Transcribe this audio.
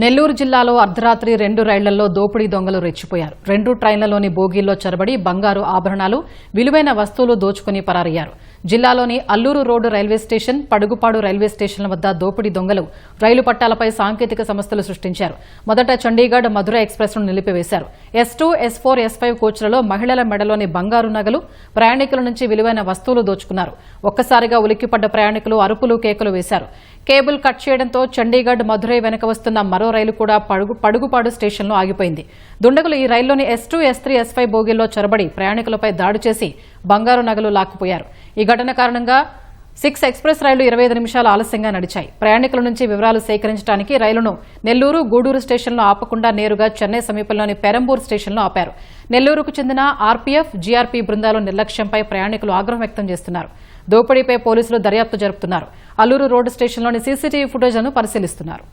నెల్లూరు జిల్లాలో అర్ధరాత్రి రెండు రైళ్ళలో దోపిడీ దొంగలు రెచ్చిపోయారు. రెండు ట్రైన్లలోని బోగీల్లో చొరబడి బంగారు ఆభరణాలు విలువైన వస్తువులు దోచుకుని పరారయ్యారు. జిల్లాలోని Alluru road railway station Padugupadu railway స్టేషన్ల వద్ద దోపిడీ దొంగలు రైలు పట్టాలపై సాంకేతిక సమస్యలు సృష్టించారు. మొదట చండీగఢ్ మధుర ఎక్స్ప్రెస్ను నిలిపివేశారు. S two S four S five కోచ్లలో మహిళల మెడలోని బంగారు నగలు ప్రయాణికుల నుంచి విలువైన వస్తువులు దోచుకున్నారు. ఒక్కసారిగా ఉలిక్కిపడ్డ ప్రయాణికులు అరుపులు కేకలు వేశారు. కేబుల్ కట్ చేయడంతో చండీగఢ్ మధురై వెనక వస్తున్న మరో రైలు కూడా పడుగు పడుగుపాడు స్టేషన్లో ఆగిపోయింది. దుండగులు ఈ రైల్లోని S two S three S five బోగీల్లో చొరబడి ప్రయాణికులపై దాడి చేసి బంగారు నగలు లాక్కుపోయారు. ఈ ఘటన కారణంగా సిక్స్ ఎక్స్ప్రెస్ రైళ్ళు ఇరవై ఐదు నిమిషాలు ఆలస్యంగా నడిచాయి. ప్రయాణికుల నుంచి వివరాలు సేకరించడానికి రైలును నెల్లూరు గూడూరు స్టేషన్లో ఆపకుండా నేరుగా చెన్నై సమీపంలోని పెరంబూర్ స్టేషన్లో ఆపారు. నెల్లూరుకు చెందిన ఆర్పీఎఫ్ జీఆర్పీ బృందాలు నిర్లక్ష్యంపై ప్రయాణికులు ఆగ్రహం వ్యక్తం చేస్తున్నారు. దోపిడీపై పోలీసులు దర్యాప్తు జరుపుతున్నారు. అల్లూరు రోడ్డు స్టేషన్లోని సీసీటీవీ ఫుటేజ్లను పరిశీలిస్తున్నారు.